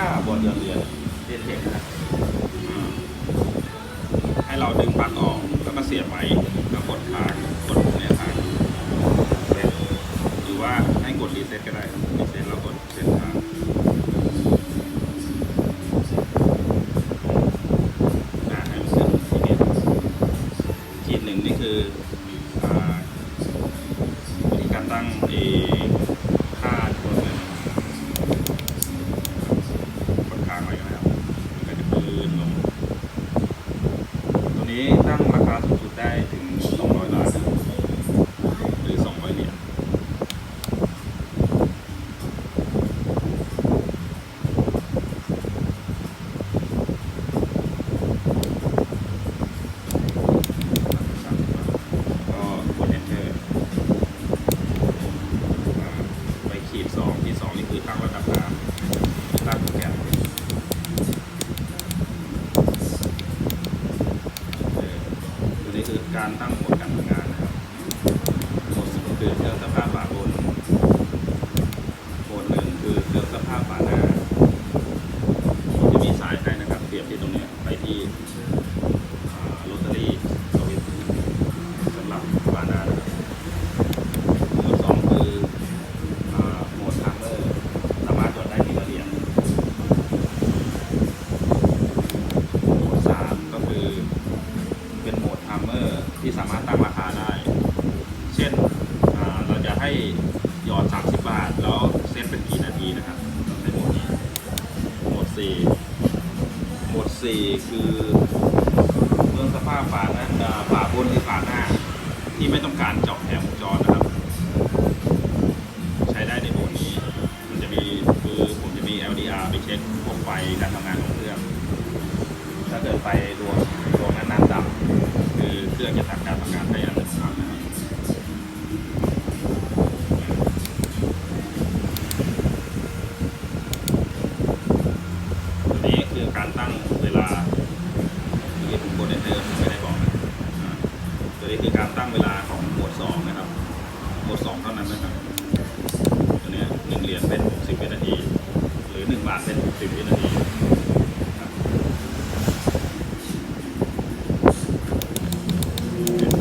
ค่าบอลยอดเรียนเรียนเทคนะครับอืมให้เราดึงปลั๊กออกแล้วก็เสียบไว้แล้วกดค้างกดปุ่มเนี่ยค้างหรือว่าให้กดรีเซ็ตก็ได้รีเซ็ตแล้วกดเซ็ตค้างอ่าให้มันขึ้นทีเดียวขีดหนึ่งนี่คืออ่าวิธีการตั้งเอค่าจำนวนเงิน กดค้างไว้นะครับมันก็จะปืนลง ตัวนี้ตั้งราคาสูงสุด ได้ถึง 200 ล้านนะครับหรือ 200 เหรียญก็กด enter อ่าไปขีดสองขีดสองนี่คือตั้งระดับน้ำตั้งโปรแกรมเออตัวนี้คือการตั้งโหมดการทำงานนะครับโหมดสูงคือเครื่องสภาพฝาบนโหมดหนึ่งคือเครื่องสภาพฝาหน้าผมจะมีสายให้นะครับเสียบที่ตรงนี้ไปที่โรตารี่สวิตสำหรับฝาหน้านะครับโหมดสองคือโหมดทัมเมอร์สามารถจดได้ทีละเหรียญโหมดสามก็คือเป็นโหมดทัมเมอร์ที่สามารถตั้งราคาได้ เช่นเราจะให้หยอด 30 บาท แล้วเซตเป็นกี่นาทีนะครับในโหมดนี้โหมดสี่ โหมดสี่คือเรื่องสภาพฝาหน้าฝาบนหรือฝาหน้า ที่ไม่ต้องการเจาะแถมวงจรนะครับ ใช้ได้ในโหมดนี้ มันจะมีคือผมจะมี LDR ไปเช็คพวกไฟการทำงานของเครื่อง ถ้าเกิดไฟดวงดวงนั้นๆดับคือเครื่องจะทำการทำงานได้อัตโนมัตินะครับตัวนี้คือการตั้งเวลาที่ผมกด enter ผมไม่ได้บอกนะอ่าตัวนี้คือการตั้งเวลาของโหมด 2 นะครับ โหมด 2 เท่า นะครับตัวนี้หนึ่งเหรียญเป็น60วินาที หรือ1บาทเป็น60วินาที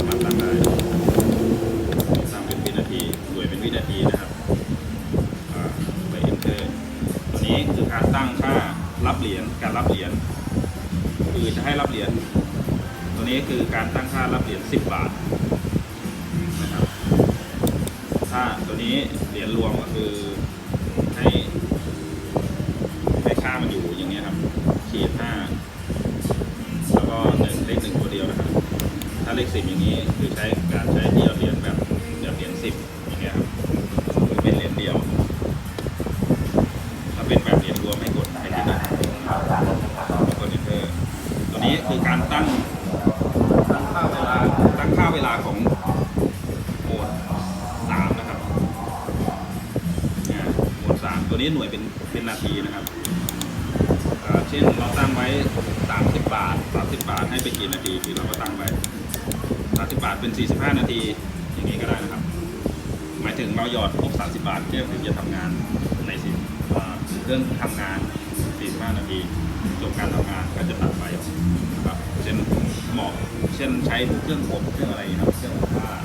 มาต่างๆตั้งเป็นวินาทีหรือเป็นวินาทีนะครับไปเห็นเลยอันนี้คือการตั้งค่ารับเหรียญการรับเหรียญคือจะให้รับเหรียญตัวนี้คือการตั้งค่ารับเหรียญ10 บาท ถ้าตัวนี้เหรียญรวมก็คือให้ให้ค่ามันอยู่อย่างเงี้ยครับขีดห้าแล้วก็หนึ่งเลขหนึ่งตัวเดียวนะครับ ถ้าเลขสิบอย่างนี้คือใช้การใช้เดียว หน่วยเป็นเป็นนาทีนะครับเช่นเราตั้งไว้สามสิบบาทสามสิบบาทให้เป็นกี่นาทีที่เราก็ตั้งไว้สามสิบบาทเป็นสี่สิบห้านาที อย่างนี้ก็ได้นะครับ หมายถึงเราหยอดครบสามสิบบาทเครื่อถึงจะทำงานในสิอ่าเครื่องทำงานสี่สิบห้านาทีจบการทำงานก็จะตัดไปครับ เช่นเหมาะเช่นใช้เครื่องอบเครื่องอะไรอย่างเงี้ยครับเครื่องอบผ้า